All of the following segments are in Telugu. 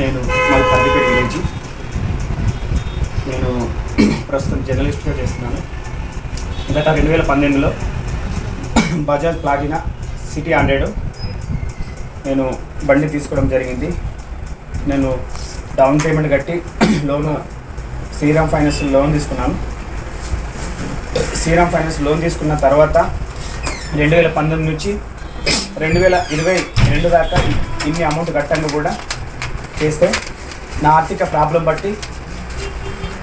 నేను మా పల్లిపేట విలేజ్ నేను ప్రస్తుతం జర్నలిస్ట్గా చేస్తున్నాను. గత రెండు వేల పన్నెండులో బజాజ్ ప్లాటినా సిటీ హండ్రెడ్ నేను బండి తీసుకోవడం జరిగింది. నేను డౌన్ పేమెంట్ కట్టి లోను శ్రీరామ్ ఫైనాన్స్ లోన్ తీసుకున్నాను. శ్రీరామ్ ఫైనాన్స్ లోన్ తీసుకున్న తర్వాత రెండు వేల పంతొమ్మిది నుంచి రెండు వేల ఇరవై రెండు దాకా ఇన్ని అమౌంట్ కట్టంగా కూడా చేస్తే నా ఆర్థిక ప్రాబ్లం బట్టి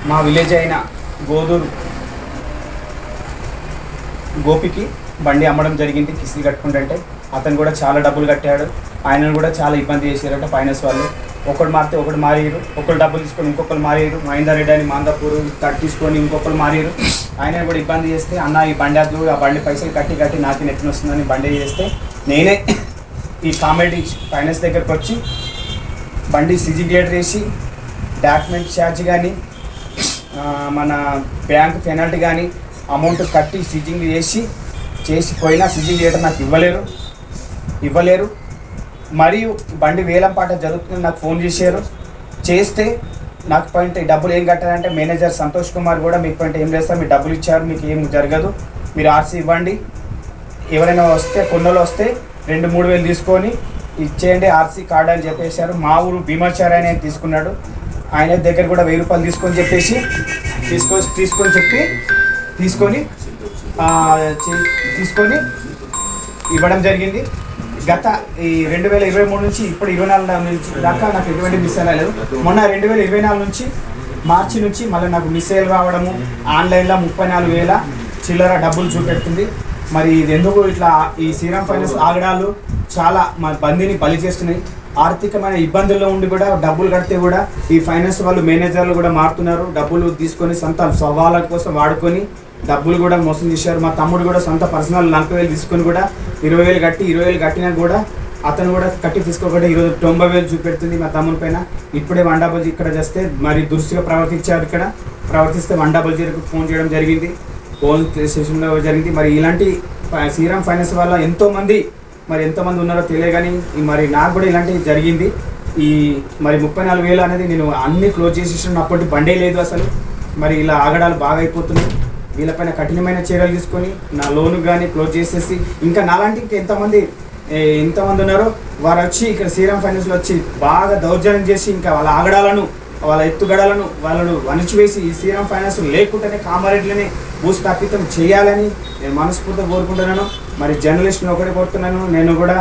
మా విలేజ్ అయిన గోదూరు గోపికి బండి అమ్మడం జరిగింది కిస్తీ కట్టుకుంటుంటే. అతను కూడా చాలా డబ్బులు కట్టాడు. ఆయనను కూడా చాలా ఇబ్బంది చేశారట ఫైనాన్స్ వాళ్ళు. ఒకడు మారితే ఒకడు మారేరు ఒకరు డబ్బులు తీసుకొని ఇంకొకరు మారేరు మహేందర్ రెడ్డి అని మాందాపూర్ కట్ తీసుకొని ఇంకొకరు మారేరు ఆయన కూడా ఇబ్బంది చేస్తే అన్న ఈ బండి అద్దు ఆ బండి పైసలు కట్టి కట్టి నాకు నెట్టిన వస్తుందని బండి చేస్తే నేనే ఈ కామెడీ ఫైనాన్స్ దగ్గరకు వచ్చి బండి సిజిగ్లేటర్ వేసి డాక్యుమెంట్ ఛార్జ్ కానీ మన బ్యాంక్ పెనాల్టీ కానీ అమౌంట్ కట్టి సిజింగ్ చేసి చేసి పోయినా సిజింగ్ చేయడం నాకు ఇవ్వలేరు. ఇవ్వలేరు. మరియు బండి వేలం పాట జరుగుతుంది నాకు ఫోన్ చేశారు. చేస్తే నాకు పాయింట్ డబ్బులు ఏం కట్టారంటే మేనేజర్ సంతోష్ కుమార్ కూడా మీకు పాయింట్ ఏం చేస్తారు మీరు డబ్బులు ఇచ్చారు మీకు ఏం జరగదు. మీరు ఆర్సీ ఇవ్వండి. ఎవరైనా వస్తే కొన్నలు వస్తే రెండు మూడు వేలు తీసుకొని ఇచ్చేయండి ఆర్సీ కార్డు అని చెప్పేశారు. మా ఊరు భీమాచార్య ఆయన తీసుకున్నాడు. ఆయన దగ్గర కూడా వెయ్యి రూపాయలు తీసుకొని చెప్పేసి తీసుకో తీసుకొని చెప్పి తీసుకొని తీసుకొని ఇవ్వడం జరిగింది. గత ఈ రెండు వేల ఇరవై మూడు నుంచి ఇప్పుడు ఇరవై నాలుగు నుంచి దాకా నాకు ఎటువంటి మిస్ అవ్వలేదు మొన్న రెండు వేల ఇరవై నాలుగు నుంచి మార్చి నుంచి మళ్ళీ నాకు మిస్సైల్ రావడము ఆన్లైన్లో ముప్పై నాలుగు వేల చిల్లర డబ్బులు చూపెడుతుంది. మరి ఇది ఎందుకు ఇట్లా ఈ శ్రీరామ్ ఫైనాన్స్ ఆగడాలు చాలా మా బందీని బలి చేస్తున్నాయి. ఆర్థికమైన ఇబ్బందుల్లో ఉండి కూడా డబ్బులు కడితే కూడా ఈ ఫైనాన్స్ వాళ్ళు మేనేజర్లు కూడా మారుతున్నారు. డబ్బులు తీసుకొని సొంత సవాళ్ళ కోసం వాడుకొని డబ్బులు కూడా మోసం చేశారు. మా తమ్ముడు కూడా సొంత పర్సనల్ నలభై వేలు తీసుకొని కూడా ఇరవై వేలు కట్టి ఇరవై వేలు కట్టినా కూడా అతను కూడా కట్టి తీసుకోకుండా ఈరోజు తొంభై వేలు చూపెడుతుంది మా తమ్ముని పైన. ఇప్పుడే వండాబల్జీ ఇక్కడ చేస్తే మరి దురుసుగా ప్రవర్తించారు ఇక్కడ. ప్రవర్తిస్తే వండాబల్జీకి ఫోన్ చేయడం జరిగింది. ఫోన్ స్టేషన్లో జరిగింది. మరి ఇలాంటి శ్రీరామ్ ఫైనాన్స్ వల్ల ఎంతోమంది మరి ఎంతమంది ఉన్నారో తెలియదు కానీ మరి నాకు కూడా ఇలాంటివి జరిగింది. ఈ మరి ముప్పై నాలుగు వేలు అనేది నేను అన్ని క్లోజ్ చేసేసిన అప్పటి బండే లేదు అసలు. మరి ఇలా ఆగడాలు బాగా అయిపోతున్నాయి వీళ్ళపైన కఠినమైన చర్యలు తీసుకొని నా లోను కానీ క్లోజ్ చేసేసి ఇంకా నాలాంటి ఇంకా ఎంతమంది ఎంతమంది ఉన్నారో వారు వచ్చి ఇక్కడ శ్రీరామ్ ఫైనాన్స్లో వచ్చి బాగా దౌర్జన్యం చేసి ఇంకా వాళ్ళ ఆగడాలను వాళ్ళ ఎత్తుగడలను వాళ్ళను అణిచివేసి ఈ శ్రీరామ్ ఫైనాన్స్ లేకుండానే కామారెడ్డిలోనే భూస్థాపితం చేయాలని నేను మనస్ఫూర్తిగా కోరుకుంటున్నాను. మరి జర్నలిస్ట్ని ఒకటి కోరుతున్నాను. నేను కూడా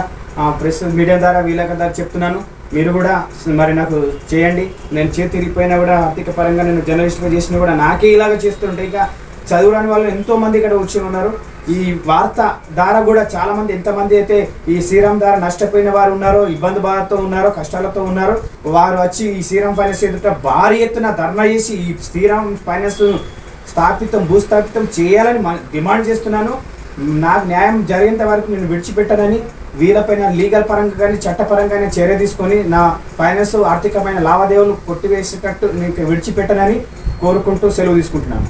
ప్రెస్ మీడియా ద్వారా వీళ్ళ ద్వారా చెప్తున్నాను. మీరు కూడా మరి నాకు చేయండి. నేను చేతి తిరిగిపోయినా కూడా ఆర్థిక పరంగా నేను జర్నలిస్ట్గా చేసినా కూడా నాకే ఇలాగ చేస్తుంటే ఇక చదువురాని వాళ్ళు ఎంతోమంది ఇక్కడ వచ్చి ఉన్నారు. ఈ వార్త ద్వారా కూడా చాలామంది ఎంతమంది అయితే ఈ శ్రీరామ్ ద్వారా నష్టపోయిన వారు ఉన్నారో ఇబ్బంది బాధతో ఉన్నారో కష్టాలతో ఉన్నారో వారు వచ్చి ఈ శ్రీరామ్ ఫైనాన్స్ ఎదుట భారీ ఎత్తున ధర్నా చేసి ఈ శ్రీరామ్ ఫైనాన్స్ స్థాపితం భూస్థాపితం చేయాలని డిమాండ్ చేస్తున్నాను. నాకు న్యాయం జరిగేంత వరకు నేను విడిచిపెట్టనని వీళ్ళపైన లీగల్ పరంగా కానీ చట్టపరంగా నేను చర్య తీసుకొని నా ఫైనాన్స్ ఆర్థికమైన లావాదేవీలు కొట్టివేసేటట్టు నేను విడిచిపెట్టనని కోరుకుంటూ సెలవు తీసుకుంటున్నాను.